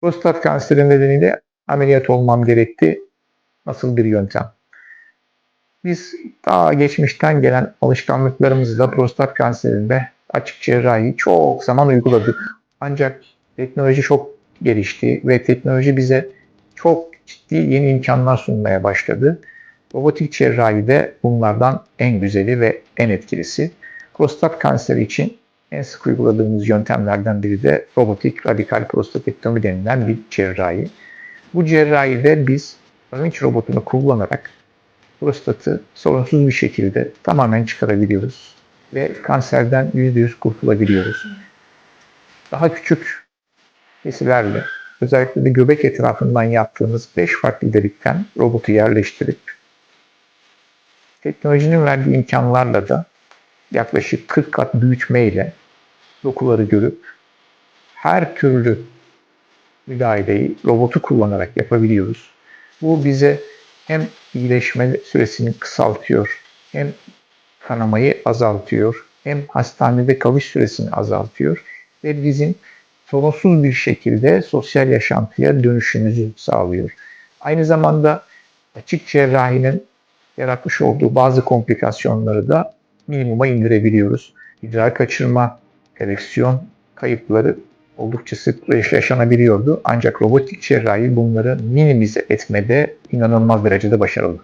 Prostat kanseri nedeniyle ameliyat olmam gerekti. Nasıl bir yöntem? Biz daha geçmişten gelen alışkanlıklarımızla prostat kanserinde açık cerrahi çok zaman uyguladık. Ancak teknoloji çok gelişti ve teknoloji bize çok ciddi yeni imkanlar sunmaya başladı. Robotik cerrahi de bunlardan en güzeli ve en etkilisi. Prostat kanseri için en sık uyguladığımız yöntemlerden biri de robotik radikal prostatektomi denilen bir cerrahi. Bu cerrahide biz Ravinç robotunu kullanarak prostatı sorunsuz bir şekilde tamamen çıkarabiliyoruz ve kanserden %100 kurtulabiliyoruz. Daha küçük kesilerle özellikle de göbek etrafından yaptığımız 5 farklı delikten robotu yerleştirip teknolojinin verdiği imkanlarla da yaklaşık 40 kat büyütmeyle dokuları görüp her türlü müdahaleyi robotu kullanarak yapabiliyoruz. Bu bize hem iyileşme süresini kısaltıyor, hem kanamayı azaltıyor, hem hastanede kalış süresini azaltıyor ve bizim sorunsuz bir şekilde sosyal yaşantıya dönüşümüzü sağlıyor. Aynı zamanda açık cerrahinin yaratmış olduğu bazı komplikasyonları da minimuma indirebiliyoruz. İdrar kaçırma, ereksiyon kayıpları oldukça sık yaşanabiliyordu. Ancak robotik cerrahi bunları minimize etmede inanılmaz derecede başarılı.